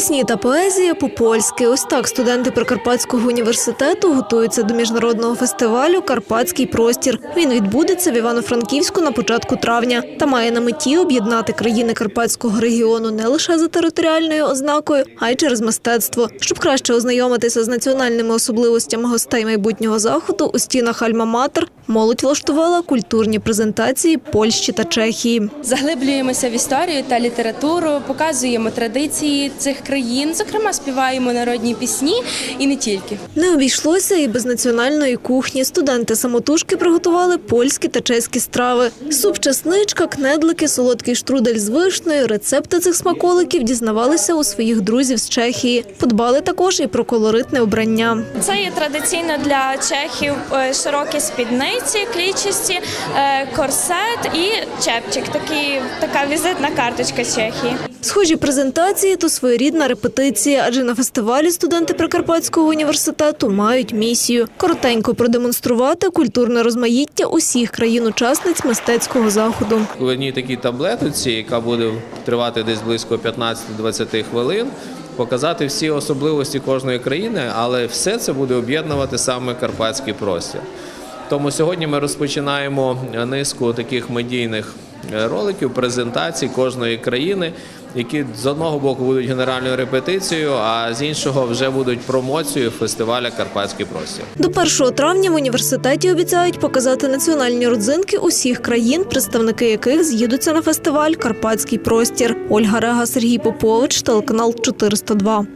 Пісні та поезія по-польськи. Ось так студенти Прикарпатського університету готуються до міжнародного фестивалю Карпатський простір. Він відбудеться в Івано-Франківську на початку травня та має на меті об'єднати країни Карпатського регіону не лише за територіальною ознакою, а й через мистецтво. Щоб краще ознайомитися з національними особливостями гостей майбутнього заходу у стінах Альма-Матер молодь влаштувала культурні презентації Польщі та Чехії. Заглиблюємося в історію та літературу, показуємо традиції цих країн, зокрема співаємо народні пісні і не тільки. Не обійшлося і без національної кухні. Студенти самотужки приготували польські та чеські страви. Суп чесничка, кнедлики, солодкий штрудель з вишнею. Рецепти цих смаколиків дізнавалися у своїх друзів з Чехії. Подбали також і про колоритне обрання. Це є традиційно для чехів е, широкі спідниці, клічасті, е, корсет і чепчик. Такий, така візитна карточка Чехії. Схожі презентації то своєрідна репетиція, адже на фестивалі студенти Прикарпатського університету мають місію коротенько продемонструвати культурне розмаїття усіх країн-учасниць мистецького заходу. в одній такій таблетці, яка буде тривати десь близько 15-20 хвилин, показати всі особливості кожної країни, але все це буде об'єднувати саме карпатський простір. Тому сьогодні ми розпочинаємо низку таких медійних е, роликів, презентацій кожної країни, які з одного боку будуть генеральною репетицією, а з іншого вже будуть промоцією фестиваля Карпатський простір. До 1 травня в університеті обіцяють показати національні родзинки усіх країн, представники яких з'їдуться на фестиваль Карпатський простір. Ольга Рега, Сергій Попович, телеканал 402.